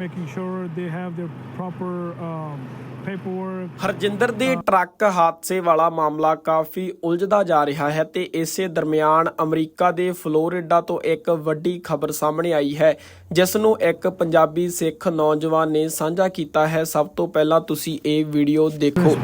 making sure they have their proper um. Harjinder ਦੇ truck ਹਾਦਸੇ ਵਾਲਾ ਮਾਮਲਾ ਕਾਫੀ ਉਲਝਦਾ ਜਾ ਰਿਹਾ ਹੈ ਤੇ ਇਸੇ ਦਰਮਿਆਨ ਅਮਰੀਕਾ ਦੇ ਫਲੋਰੀਡਾ ਤੋਂ ਇੱਕ ਵੱਡੀ ਖਬਰ ਸਾਹਮਣੇ ਆਈ ਹੈ ਜਿਸ ਨੂੰ ਇੱਕ ਪੰਜਾਬੀ ਸਿੱਖ ਨੌਜਵਾਨ ਨੇ ਸਾਂਝਾ ਕੀਤਾ ਹੈ ਸਭ ਤੋਂ ਪਹਿਲਾਂ ਤੁਸੀਂ ਇਹ ਵੀਡੀਓ ਦੇਖੋ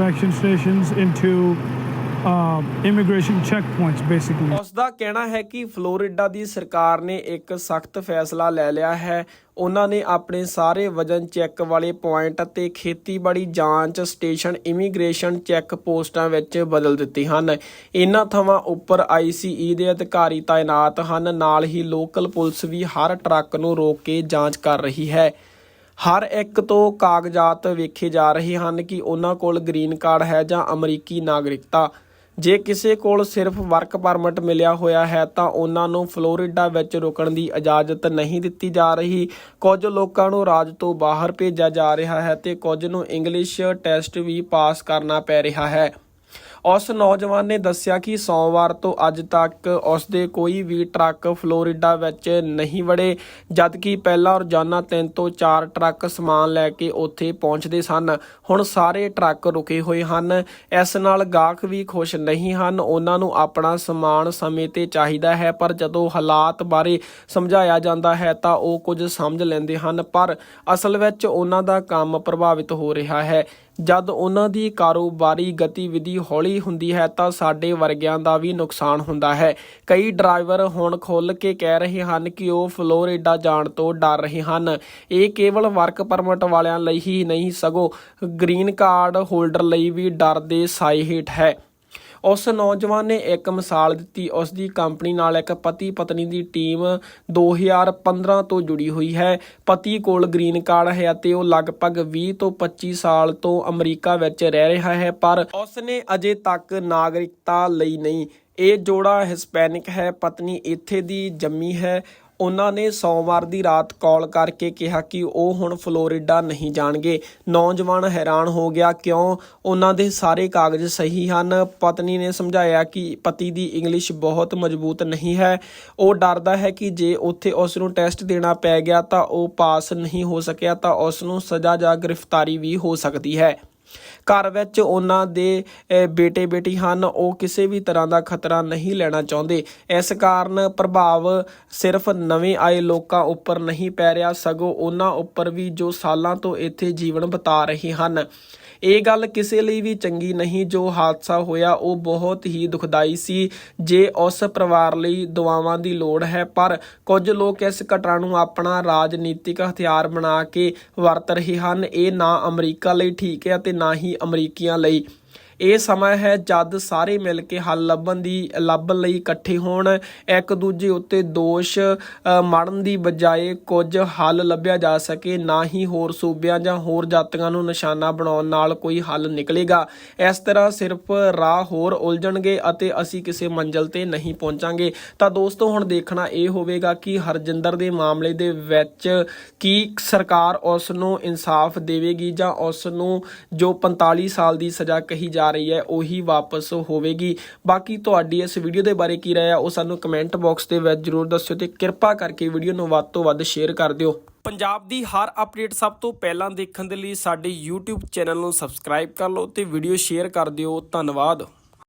um, immigration checkpoints, basically. ਉਸ ਦਾ ਕਹਿਣਾ ਹੈ ਕਿ ਫਲੋਰੀਡਾ ਦੀ ਸਰਕਾਰ ਨੇ ਇੱਕ ਸਖਤ ਫੈਸਲਾ ਲੈ ਲਿਆ ਹੈ। ਉਹਨਾਂ ਨੇ ਆਪਣੇ ਸਾਰੇ ਵਜਨ ਚੈੱਕ ਵਾਲੇ ਪੁਆਇੰਟ ਅਤੇ ਖੇਤੀਬਾੜੀ ਜਾਂਚ ਸਟੇਸ਼ਨ ਇਮੀਗ੍ਰੇਸ਼ਨ ਚੈੱਕ ਪੋਸਟਾਂ ਵਿੱਚ ਬਦਲ ਦਿੱਤੇ ਹਨ। ਇਹਨਾਂ ਥਾਵਾਂ ਉੱਪਰ ਆਈਸੀਈ ਦੇ ਅਧਿਕਾਰੀ ਤਾਇਨਾਤ ਹਨ। ਨਾਲ ਹੀ ਲੋਕਲ ਪੁਲਿਸ ਵੀ ਹਰ ਟਰੱਕ ਨੂੰ ਰੋਕ ਕੇ ਜਾਂਚ ਕਰ ਰਹੀ ਹੈ। ਹਰ ਇੱਕ ਤੋਂ ਕਾਗਜ਼ਾਤ ਵੇਖੇ ਜਾ ਰਹੇ ਹਨ ਕਿ ਉਹਨਾਂ ਕੋਲ ਗ੍ਰੀਨ ਕਾਰਡ ਹੈ ਜਾਂ ਅਮਰੀਕੀ ਨਾਗਰਿਕਤਾ। ਜੇ ਕਿਸੇ ਕੋਲ ਸਿਰਫ ਵਰਕ ਪਰਮਿਟ ਮਿਲਿਆ ਹੋਇਆ ਹੈ, ਤਾਂ ਉਹਨਾਂ ਨੂੰ ਫਲੋਰੀਡਾ ਵਿੱਚ ਰੁਕਣ ਦੀ ਇਜਾਜ਼ਤ ਨਹੀਂ ਦਿੱਤੀ ਜਾ ਰਹੀ। ਕੁਝ ਲੋਕਾਂ ਨੂੰ ਰਾਜ ਤੋਂ ਬਾਹਰ ਭੇਜਿਆ ਜਾ ਰਿਹਾ ਹੈ ਤੇ ਕੁਝ ਨੂੰ ਇੰਗਲਿਸ਼ ਟੈਸਟ ਵੀ ਪਾਸ ਕਰਨਾ ਪੈ ਰਿਹਾ ਹੈ। ਉਸ ਨੌਜਵਾਨ ਨੇ ਦੱਸਿਆ ਕਿ ਸੋਮਵਾਰ ਤੋਂ ਅੱਜ ਤੱਕ ਉਸ ਦੇ ਕੋਈ ਵੀ ਟਰੱਕ ਫਲੋਰੀਡਾ ਵਿੱਚ ਨਹੀਂ ਵੜੇ, ਜਦਕਿ ਪਹਿਲਾਂ ਰੋਜ਼ਾਨਾ 3 ਤੋਂ 4 ਟਰੱਕ ਸਮਾਨ ਲੈ ਕੇ ਉੱਥੇ ਪਹੁੰਚਦੇ ਸਨ। ਹੁਣ ਸਾਰੇ ਟਰੱਕ ਰੁਕੇ ਹੋਏ ਹਨ। ਇਸ ਨਾਲ ਗਾਹਕ ਵੀ ਖੁਸ਼ ਨਹੀਂ ਹਨ। ਉਹਨਾਂ ਨੂੰ ਆਪਣਾ ਸਮਾਨ ਸਮੇਂ ਤੇ ਚਾਹੀਦਾ ਹੈ, ਪਰ ਜਦੋਂ ਹਾਲਾਤ ਬਾਰੇ ਸਮਝਾਇਆ ਜਾਂਦਾ ਹੈ, ਤਾਂ ਉਹ ਕੁਝ ਸਮਝ ਲੈਂਦੇ ਹਨ। ਪਰ ਅਸਲ ਵਿੱਚ ਉਹਨਾਂ ਦਾ ਕੰਮ ਪ੍ਰਭਾਵਿਤ ਹੋ ਰਿਹਾ ਹੈ। ਜਦ ਉਹਨਾਂ ਦੀ ਕਾਰੋਬਾਰੀ ਗਤੀਵਿਧੀ ਹੌਲੀ ਹੁੰਦੀ ਹੈ ਤਾਂ ਸਾਡੇ ਵਰਗਿਆਂ ਦਾ ਵੀ ਨੁਕਸਾਨ ਹੁੰਦਾ ਹੈ। ਕਈ ਡਰਾਈਵਰ ਹੁਣ ਖੁੱਲ ਕੇ ਕਹਿ ਰਹੇ ਹਨ ਕਿ ਉਹ ਫਲੋਰੀਡਾ ਜਾਣ ਤੋਂ ਡਰ ਰਹੇ ਹਨ। ਇਹ ਕੇਵਲ ਵਰਕ ਪਰਮਿਟ ਵਾਲਿਆਂ ਲਈ ਹੀ ਨਹੀਂ, ਸਗੋਂ ਗ੍ਰੀਨ ਕਾਰਡ ਹੋਲਡਰ ਲਈ ਵੀ ਡਰ ਦੇ ਸਾਏ ਹੇਠ ਹੈ। ਉਸ ਨੌਜਵਾਨ ਨੇ ਇੱਕ ਮਿਸਾਲ ਦਿੱਤੀ। ਉਸ ਦੀ ਕੰਪਨੀ ਨਾਲ ਇੱਕ ਪਤੀ ਪਤਨੀ ਦੀ ਟੀਮ 2015 ਤੋਂ ਜੁੜੀ ਹੋਈ ਹੈ। ਪਤੀ ਕੋਲ ਗ੍ਰੀਨ ਕਾਰਡ ਹੈ ਅਤੇ ਉਹ ਲਗਭਗ 20 ਤੋਂ 25 ਸਾਲ ਤੋਂ ਅਮਰੀਕਾ ਵਿੱਚ ਰਹਿ ਰਿਹਾ ਹੈ, ਪਰ ਉਸ ਨੇ ਅਜੇ ਤੱਕ ਨਾਗਰਿਕਤਾ ਲਈ ਨਹੀਂ। ਇਹ ਜੋੜਾ ਹਿਸਪੈਨਿਕ ਹੈ, ਪਤਨੀ ਇੱਥੇ ਦੀ ਜੰਮੀ ਹੈ। ਉਹਨਾਂ ਨੇ ਸੋਮਵਾਰ ਦੀ ਰਾਤ ਕਾਲ ਕਰਕੇ ਕਿਹਾ ਕਿ ਉਹ ਹੁਣ ਫਲੋਰੀਡਾ ਨਹੀਂ ਜਾਣਗੇ। ਨੌਜਵਾਨ ਹੈਰਾਨ ਹੋ ਗਿਆ, ਕਿਉਂ? ਉਹਨਾਂ ਦੇ ਸਾਰੇ ਕਾਗਜ਼ ਸਹੀ ਹਨ। ਪਤਨੀ ਨੇ ਸਮਝਾਇਆ ਕਿ ਪਤੀ ਦੀ ਇੰਗਲਿਸ਼ ਬਹੁਤ ਮਜ਼ਬੂਤ ਨਹੀਂ ਹੈ। ਉਹ ਡਰਦਾ ਹੈ ਕਿ ਜੇ ਉੱਥੇ ਉਸ ਨੂੰ ਟੈਸਟ ਦੇਣਾ ਪੈ ਗਿਆ ਤਾਂ ਉਹ ਪਾਸ ਨਹੀਂ ਹੋ ਸਕਿਆ ਤਾਂ ਉਸ ਨੂੰ ਸਜ਼ਾ ਜਾਂ ਗ੍ਰਿਫਤਾਰੀ ਵੀ ਹੋ ਸਕਦੀ ਹੈ। ਘਰ ਵਿੱਚ ਉਹਨਾਂ ਦੇ ਬੇਟੇ ਬੇਟੀ ਹਨ, ਉਹ ਕਿਸੇ ਵੀ ਤਰ੍ਹਾਂ ਦਾ ਖਤਰਾ ਨਹੀਂ ਲੈਣਾ ਚਾਹੁੰਦੇ। ਇਸ ਕਾਰਨ ਪ੍ਰਭਾਵ ਸਿਰਫ ਨਵੇਂ ਆਏ ਲੋਕਾਂ ਉੱਪਰ ਨਹੀਂ ਪੈ ਰਿਹਾ, ਸਗੋਂ ਉਹਨਾਂ ਉੱਪਰ ਵੀ ਜੋ ਸਾਲਾਂ ਤੋਂ ਇੱਥੇ ਜੀਵਨ ਬਿਤਾ ਰਹੇ ਹਨ। ਇਹ ਗੱਲ ਕਿਸੇ ਲਈ ਵੀ ਚੰਗੀ ਨਹੀਂ, ਜੋ ਹਾਦਸਾ ਹੋਇਆ, ਉਹ ਬਹੁਤ ਹੀ ਦੁਖਦਾਈ ਸੀ। ਜੇ ਉਸ ਪਰਿਵਾਰ ਲਈ ਦੁਆਵਾਂ ਦੀ ਲੋੜ ਹੈ, ਪਰ ਕੁਝ ਲੋਕ ਇਸ ਘਟਨਾ ਨੂੰ ਆਪਣਾ ਰਾਜਨੀਤਿਕ ਹਥਿਆਰ ਬਣਾ ਕੇ ਵਰਤ ਰਹੇ ਹਨ। ਇਹ ਨਾ ਅਮਰੀਕਾ ਲਈ ਠੀਕ ਹੈ ਅਤੇ ਨਾ ਹੀ ਅਮਰੀਕੀਆਂ ਲਈ ਇਹ ਸਮਾਂ ਹੈ ਜਦ ਸਾਰੇ ਮਿਲ ਕੇ ਹੱਲ ਲੱਭਣ ਦੀ ਲੱਭਣ ਲਈ ਇਕੱਠੇ ਹੋਣ। ਇੱਕ ਦੂਜੇ ਉੱਤੇ ਦੋਸ਼ ਅ, ਮੜਨ ਦੀ ਬਜਾਏ ਕੁਝ ਹੱਲ ਲੱਭਿਆ ਜਾ ਸਕੇ ਨਾ ਹੀ ਹੋਰ ਸੂਬਿਆਂ ਜਾਂ ਹੋਰ ਜਾਤੀਆਂ ਨੂੰ ਨਿਸ਼ਾਨਾ ਬਣਾਉਣ ਨਾਲ ਕੋਈ ਹੱਲ ਨਿਕਲੇਗਾ। ਇਸ ਤਰ੍ਹਾਂ ਸਿਰਫ ਰਾਹ ਹੋਰ ਉਲਝਣਗੇ ਅਤੇ ਅਸੀਂ ਕਿਸੇ ਮੰਜ਼ਲ ਤੇ ਨਹੀਂ ਪਹੁੰਚਾਂਗੇ। ਤਾਂ ਦੋਸਤੋ ਹੁਣ ਦੇਖਣਾ ਇਹ ਹੋਵੇਗਾ ਕਿ ਹਰਜਿੰਦਰ ਦੇ ਮਾਮਲੇ ਦੇ ਵਿੱਚ ਕੀ ਸਰਕਾਰ ਉਸ ਨੂੰ ਇਨਸਾਫ ਦੇਵੇਗੀ ਜਾਂ ਉਸ ਨੂੰ ਜੋ 45 ਸਾਲ ਦੀ ਸਜ਼ਾ ਕਹੀ ਜਾ ਜਾ ਰਹੀ ਹੈ, ਉਹੀ ਵਾਪਸ ਹੋਵੇਗੀ। ਬਾਕੀ ਤੁਹਾਡੀ ਇਸ ਵੀਡੀਓ ਦੇ ਬਾਰੇ ਕੀ ਰਾਏ ਆ, ਉਹ ਸਾਨੂੰ ਕਮੈਂਟ ਬਾਕਸ ਦੇ ਵਿੱਚ ਜਰੂਰ ਦੱਸਿਓ ਤੇ ਕਿਰਪਾ ਕਰਕੇ ਵੀਡੀਓ ਨੂੰ ਵੱਧ ਤੋਂ ਵੱਧ ਸ਼ੇਅਰ ਕਰ ਦਿਓ। ਪੰਜਾਬ ਦੀ ਹਰ ਅਪਡੇਟ ਸਭ ਤੋਂ ਪਹਿਲਾਂ ਦੇਖਣ ਦੇ ਲਈ ਸਾਡੇ YouTube ਚੈਨਲ ਨੂੰ ਸਬਸਕ੍ਰਾਈਬ ਕਰ ਲਓ ਤੇ ਵੀਡੀਓ ਸ਼ੇਅਰ ਕਰ ਦਿਓ। ਧੰਨਵਾਦ।